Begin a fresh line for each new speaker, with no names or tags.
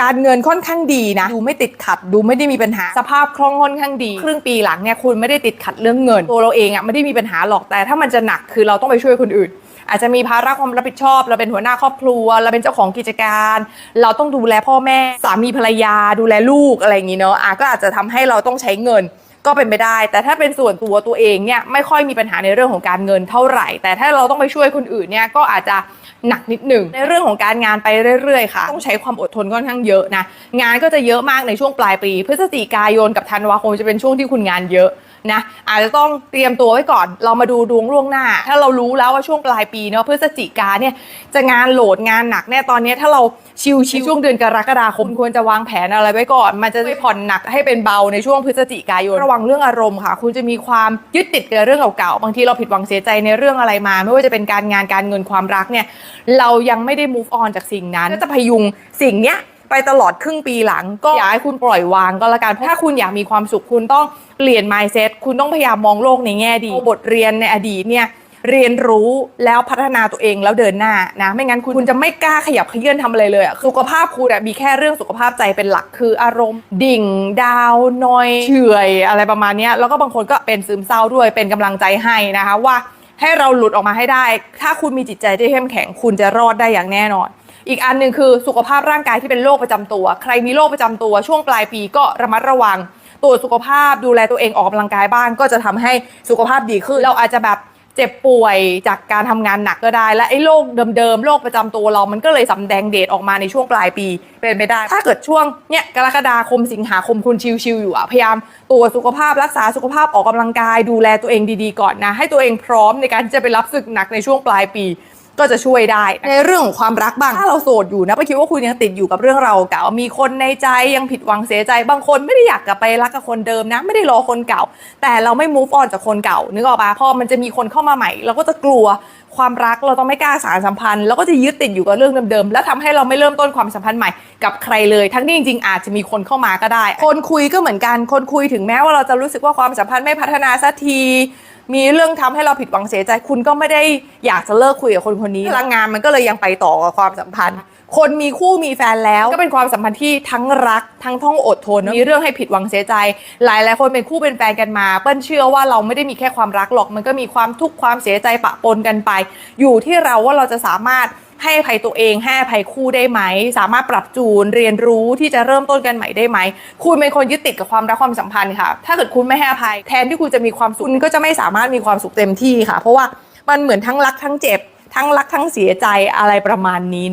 การเงินค่อนข้างดีนะ ดูไม่ติดขัด ดูไม่ได้มีปัญหา สภาพคล่องค่อนข้างดี ครึ่งปีหลังเนี่ยคุณไม่ได้ติดขัดเรื่องเงิน ตัวเราเองอะไม่ได้มีปัญหาหรอกแต่ถ้ามันจะหนักคือเราต้องไปช่วยคนอื่น อาจจะมีภาระความรับผิดชอบ เราเป็นหัวหน้าครอบครัว เราเป็นเจ้าของกิจการ เราต้องดูแลพ่อแม่ สามีภรรยา ดูแลลูกอะไรอย่างนี้เนาะอะก็อาจจะทำให้เราต้องใช้เงิน ก็เป็นไปได้ แต่ถ้าเป็นส่วนตัวตัวเองเนี่ยไม่ค่อยมีปัญหาในเรื่องของการเงินเท่าไหร่ แต่ถ้าเราต้องไปช่วยคนอื่นเนี่ยก็อาจจะหนักนิดหนึ่งในเรื่องของการงานไปเรื่อยๆค่ะ ต้องใช้ความอดทนค่อนข้างเยอะนะงานก็จะเยอะมากในช่วงปลายปี พฤศจิกายนกับธันวาคมจะเป็นช่วงที่คุณงานเยอะ นะอาจจะต้องเตรียมตัวไว้ก่อน เรามาดูดวงล่วงหน้า ถ้าเรารู้แล้วว่าช่วงปลายปีเนาะพฤศจิกาเนี่ยจะงานโหลดงานหนักเนี่ยตอนนี้ถ้าเราชิวๆช่วงเดือนกรกฎาคมควรจะวางแผนอะไรไว้ก่อน มันจะได้ผ่อนหนักให้เป็นเบาในช่วงพฤศจิกายนระวังเรื่องอารมณ์ค่ะ คุณจะมีความยึดติดกับเรื่องเก่าๆบางทีเราผิดหวังเสียใจในเรื่องอะไรมา ไม่ว่าจะเป็นการงานการเงินความรักเนี่ยเรายังไม่ได้ move on จากสิ่งนั้นก็จะพยุงสิ่งเนี้ย ไปตลอดครึ่งปีหลัง ก็อยากให้คุณปล่อยวางก็แล้วกัน ถ้าคุณอยากมีความสุขคุณต้องเปลี่ยน mindset คุณต้องพยายามมองโลกในแง่ดีบทเรียนในอดีตเนี่ยเรียนรู้แล้วพัฒนาตัวเองแล้วเดินหน้านะ ไม่งั้นคุณคุณจะไม่กล้าขยับเขยื่อนทำอะไรเลยอะสุขภาพคุณอะมีแค่เรื่องสุขภาพใจเป็นหลักคืออารมณ์ ดิ่ง ดาวนอยเฉอยอะไรประมาณนี้แล้วก็บางคนก็เป็นซึมเศร้าด้วยเป็นกำลังใจให้นะคะว่าให้เราหลุดออกมาให้ได้ ถ้าคุณมีจิตใจที่เข้มแข็งคุณจะรอดได้อย่างแน่นอน อีกอันหนึ่งคือสุขภาพร่างกายที่เป็นโรคประจำตัว ใครมีโรคประจำตัวช่วงปลายปีก็ระมัดระวังตรวจสุขภาพดูแลตัวเองออกกำลังกายบ้าง ก็จะทำให้สุขภาพดีขึ้น เราอาจจะแบบเจ็บป่วยจากการทำงานหนักก็ได้ และไอ้โรคเดิมๆโรคประจำตัวเรา มันก็เลยสำแดงเดชออกมาในช่วงปลายปีเป็นไปได้ ถ้าเกิดช่วงเนี่ยกรกฎาคมสิงหาคมคุณชิวๆอยู่อะพยายามตรวจสุขภาพรักษาสุขภาพออกกำลังกาย ดูแลตัวเองดีๆก่อนนะ ให้ตัวเองพร้อมในการที่จะไปรับศึกหนักในช่วงปลายปี ก็จะช่วยได้ ในเรื่องของความรักบ้าง ถ้าเราโสดอยู่นะไปคิดว่าคุณยังติดอยู่กับเรื่องเราวเก่า มีคนในใจยังผิดหวังเสียใจบางคนไม่ได้อยากกลับไปรักกับคนเดิมนะ ไม่ได้รอคนเก่า แต่เราไม่ move on จากคนเก่านึกออกปะพอมันจะมีคนเข้ามาใหม่ เราก็จะกลัวความรักเราต้องไม่กล้าสารสัมพันธ์แล้วก็จะยึดติดอยู่กับเรื่องเดิมๆ แล้วทำให้เราไม่เริ่มต้นความสัมพันธ์ใหม่กับใครเลย ทั้งที่จริงๆอาจจะมีคนเข้ามาก็ได้ คนคุยก็เหมือนกันคนคุยถึงแม้ว่าเราจะรู้สึกว่าความสัมพันธ์ไม่พัฒนาสักที มีเรื่องทำให้เราผิดหวังเสียใจ คุณก็ไม่ได้อยากจะเลิกคุยกับคนคนนี้พลังงานมันก็เลยยังไปต่อกับความสัมพันธ์ คนมีคู่มีแฟนแล้วก็เป็นความสัมพันธ์ที่ทั้งรัก ทั้งต้องอดทน มีเรื่องให้ผิดหวังเสียใจ หลายหลายๆคนเป็นคู่เป็นแฟนกันมา เปิ้ลเชื่อว่าเราไม่ได้มีแค่ความรักหรอก มันก็มีความทุกข์ความเสียใจปะปนกันไป อยู่ที่เราว่าเราจะสามารถ ให้อภัยตัวเองให้อภัยคู่ได้ไหม สามารถปรับจูนเรียนรู้ที่จะเริ่มต้นกันใหม่ได้ไหม คุณเป็นคนยึดติดกับความรักความสัมพันธ์ค่ะ ถ้าเกิดคุณไม่ให้อภัยแทนที่คุณจะมีความสุขคุณก็จะไม่สามารถมีความสุขเต็มที่ค่ะ เพราะว่ามันเหมือนทั้งรักทั้งเจ็บ ทั้งรักทั้งเสียใจอะไรประมาณนี้เนาะ